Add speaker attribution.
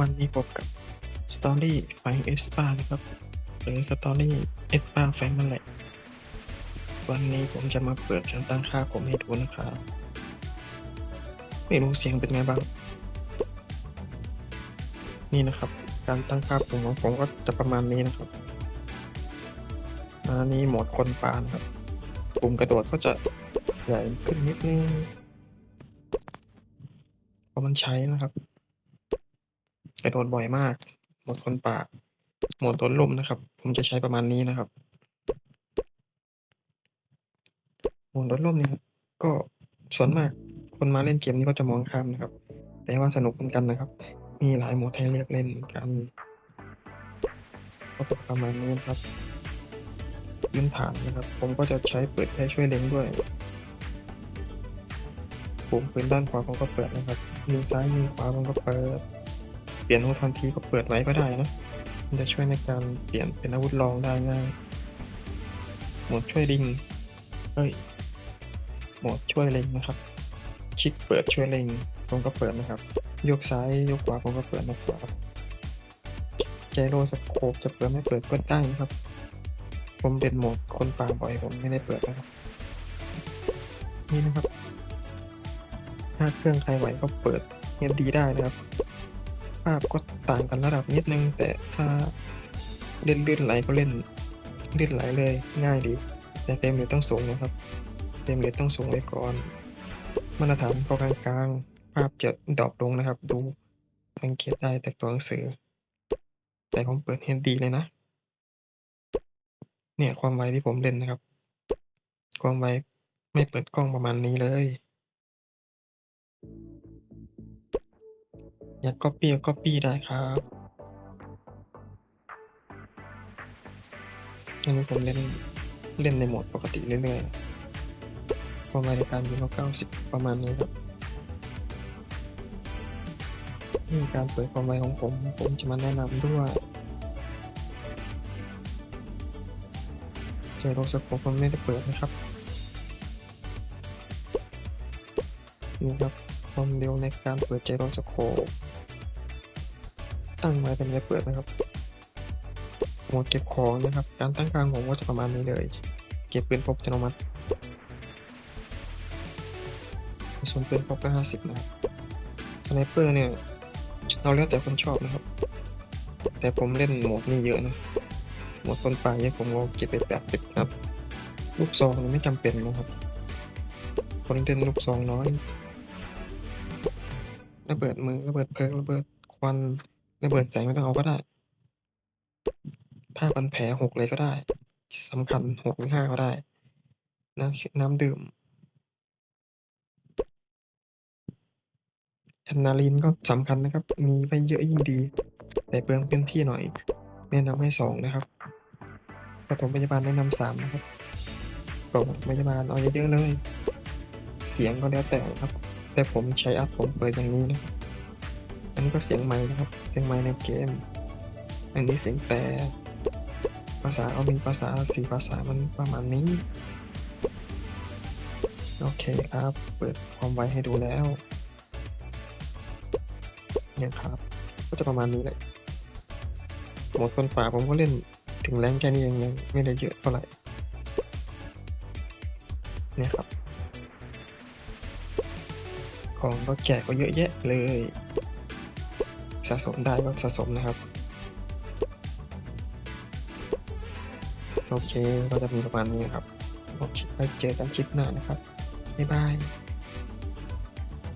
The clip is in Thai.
Speaker 1: วันนี้พบกับสตอรี่แฟงเอสปานะครับหรือสตอรี่เอสปาแฟงนั่นแหละวันนี้ผมจะมาเปิดการตั้งค่าผมให้ดูนะครับไม่รู้เสียงเป็นไงบ้าง นี่นะครับ การตั้งค่าผมของผมก็จะประมาณนี้นะครับอันนี้โหมดคนปานครับปุ่มกระโดดก็จะใหญ่ขึ้นนิดนึงพราะมันใช้นะครับ กระโดดบ่อยมาก หมดคนป่า หมดต้นลมนะครับ ผมจะใช้ประมาณนี้นะครับหมดต้นลมเนี่ยครับก็ส่วนมากคนมาเล่นเกมนี้ก็จะมองข้ามนะครับ แต่ว่าสนุกเหมือนกันนะครับ มีหลายโหมดให้เลือกเล่นเหมือนกันก็จะประมาณนี้ครับพื้นฐานนะครับ ผมก็จะใช้เปิดแค่ช่วยเล็งด้วยปุ่มพื้นด้านขวาผมก็เปิดนะครับมือซ้ายมือขวาผมก็เปิด ลี่ยนอาวุธทันทีก็เปิดไว้ก็ได้นะ มันจะช่วยในการเปลี่ยนเป็นอาวุธรองได้ง่าย โหมดช่วยลิงเอ้ย โหมดช่วยเล็งนะครับ คลิกเปิดช่วยเล็งผมก็เปิดนะครับ ยกซ้ายยกขวาผมก็เปิดนะครับแกโรสโคปจะเปิดไม่เปิดก็ได้นะครับ ผมเป็นโหมดคนป่าบ่อยผมไม่ได้เปิดนะครับ นี่นะครับ ถ้าเครื่องใครไหวก็เปิดเงี้ยดีได้นะครับ ภาพก็ต่างกันระดับนิดนึง แต่ถ้าเล่นลื่นไหลก็เล่นลื่นไหลเลยง่ายดี แต่เต็มเรทต้องสูงนะครับเต็มเรทต้องสูงไว้ก่อน มาตรฐานก็กลางๆ ภาพจะดรอปลงนะครับ ดูสังเกตได้จากตัวหนังสือ แต่ผมเปิดเฮดดีเลยนะ เนี่ยความไวที่ผมเล่นนะครับ ความไวไม่เปิดกล้องประมาณนี้เลย อยาก copy ก็ copy ได้ครับอันนี้ผมเล่นเล่นในโหมดปกติเรื่อยๆความไวในการยิงก็เก้าสิบประมาณนี้ครับนี่การเปิดความไวของผม ผมจะมาแนะนำด้วยเจโรสโคปผมไม่ได้เปิดนะครับ นี่ครับ ความเร็วในการเปิดเจโรสโคปตั้งไว้แต่ไม่ได้เปิดนะครับโหมดเก็บของนะครับ การตั้งกลางผมก็จะประมาณนี้เลย เก็บปืนพกอัตโนมัติส่วนปืนพกก็ห้าสิบนะครับสไนเปอร์เนี่ย เราแล้วแต่คนชอบนะครับ แต่ผมเล่นโหมดนี้เยอะนะโหมดคนป่าเนี่ยผมก็เก็บไปแปดสิบครับ ลูกซองไม่จำเป็นนะครับ คนเล่นลูกซองน้อย ระเบิดมือระเบิดเพลิงระเบิดควันระเบิดแสงไม่ต้องเอาก็ได้ ผ้าพันแผลหกเลยก็ได้สำคัญหกหรือห้าก็ได้ น้ำน้ำดื่มแอนนาลีนก็สำคัญนะครับ มีไว้เยอะยิ่งดี แต่เปลืองพื้นที่หน่อย แนะนำให้สองนะครับปฐมพยาบาลแนะนำสามนะครับกล่องปฐมพยาบาลเอาเยอะๆเลย เสียงก็แล้วแต่ครับ แต่ผมใช้อัพผมเปิดอย่างนี้นะอันนี้ก็เสียงไม้นะครับ เสียงไม้ในเกม อันนี้เสียงแต่ภาษาเอามีภาษาสี่ภาษามันประมาณนี้ โอเคครับ เปิดความไวให้ดูแล้วเนี่ยครับ ก็จะประมาณนี้แหละหมดคนป่าผมก็เล่นถึงแรงแค่นี้เองยังไม่ได้เยอะเท่าไหร่เนี่ยครับ ของรถแจกก็เยอะแยะเลย สะสมได้ก็สะสมนะครับ โอเคก็จะมีประมาณนี้นะครับโอเคไปเจอกันคลิปหน้านะครับ บ๊ายบาย